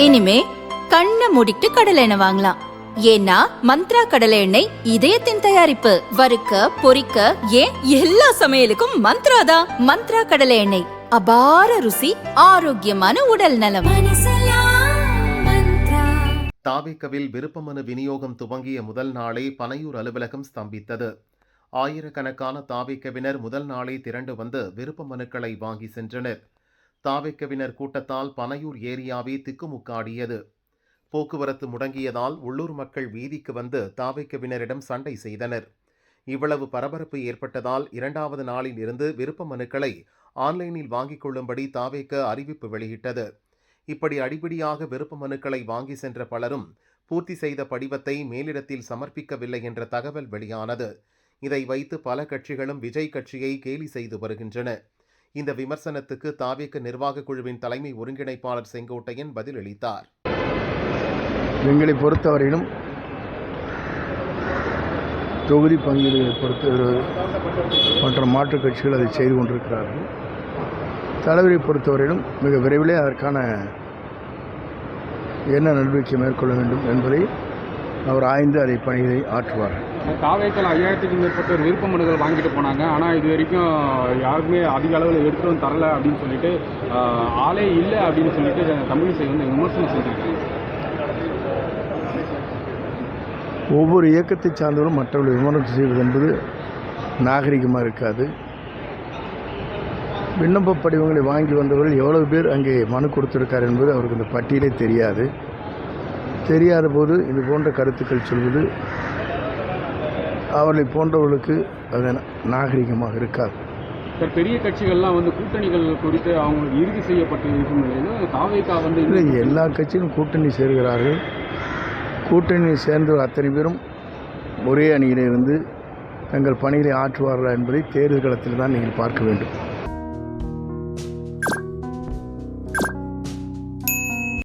இனிமே கண்ணை மூடிட்டு கடலை எண்ணெய் வாங்கலாம். ஏன்னா மந்த்ரா கடலை எண்ணெய் இதயத்தின் தயாரிப்பு. வறுக்க பொரிக்க ஏன் எல்லா சமையலுக்கும் மந்த்ரா தான். மந்த்ரா கடலை எண்ணெய். அபார ருசி ஆரோக்கியமான உடல் நலம். தாவேக்கவில் விருப்பமனு விநியோகம் துவங்கிய முதல் நாளே பனையூர் அலுவலகம் ஸ்தம்பித்தது. ஆயிரக்கணக்கான தாவேக்கவினர் முதல் நாளே திரண்டு வந்து விருப்ப மனுக்களை வாங்கி சென்றனர். தாவேக்கவினர் கூட்டத்தால் பனையூர் ஏரியாவே திக்குமுக்காடியது. போக்குவரத்து முடங்கியதால் உள்ளூர் மக்கள் வீதிக்கு வந்து தாவேக்கவினரிடம் சண்டை செய்தனர். இவ்வளவு பரபரப்பு ஏற்பட்டதால் இரண்டாவது நாளில் இருந்து விருப்ப மனுக்களை ஆன்லைனில் வாங்கிக் கொள்ளும்படி தாவேக்க அறிவிப்பு வெளியிட்டது. இப்படி அடிப்படியாக விருப்ப மனுக்களை வாங்கி சென்ற பலரும் பூர்த்தி செய்த படிவத்தை மேலிடத்தில் சமர்ப்பிக்கவில்லை என்ற தகவல் வெளியானது. இதை வைத்து பல கட்சிகளும் விஜய் கட்சியை கேலி செய்து வருகின்றன. இந்த விமர்சனத்துக்கு தாவேக்க நிர்வாக குழுவின் தலைமை ஒருங்கிணைப்பாளர் செங்கோட்டையன் பதிலளித்தார். எங்களை பொறுத்தவரையிலும் தொகுதி பங்கீடுகளை பொறுத்து மற்ற மாற்றுக் கட்சிகள் அதை செய்து கொண்டிருக்கிறார்கள். தலைவரை பொறுத்தவரையிலும் மிக விரைவிலே அதற்கான என்ன நடவடிக்கை மேற்கொள்ள வேண்டும் என்பதை அவர் ஆய்ந்து அதை பணிகளை ஆற்றுவார். காவேக்கல் ஐயாயிரத்துக்கும் மேற்பட்ட விருப்ப மனுக்கள் வாங்கிட்டு போனாங்க. ஆனால் இது வரைக்கும் யாருக்குமே அதிக அளவில் எடுத்துகிட்டு வந்து தரல அப்படின்னு சொல்லிட்டு ஆளே இல்லை அப்படின்னு சொல்லிட்டு தமிழிசை வந்து விமர்சனம் செஞ்சுருக்காங்க. ஒவ்வொரு இயக்கத்தை சார்ந்தவரும் மற்றவர்களை விமர்சனம் செய்வது என்பது நாகரிகமாக இருக்காது. விண்ணப்ப படிவங்களை வாங்கி வந்தவர்கள் எவ்வளவு பேர் அங்கே மனு கொடுத்திருக்கார் என்பது அவருக்கு இந்த பட்டியலே தெரியாது. தெரியாத போது இது போன்ற கருத்துக்கள் சொல்வது அவர்களை போன்றவர்களுக்கு அது நாகரிகமாக இருக்காது. சார் பெரிய கட்சிகள்லாம் வந்து கூட்டணிகள் குறித்து அவங்களுக்கு இறுதி செய்யப்பட்டு இருக்கும் தாவேக்கா வந்து இல்லை எல்லா கட்சியும் கூட்டணி சேர்கிறார்கள். கூட்டணி சேர்ந்தவர் அத்தனை பேரும் ஒரே அணியிலே இருந்து தங்கள் பணிகளை ஆற்றுவார்களா என்பதை தேர்தல் களத்தில் தான் நீங்கள் பார்க்க வேண்டும்.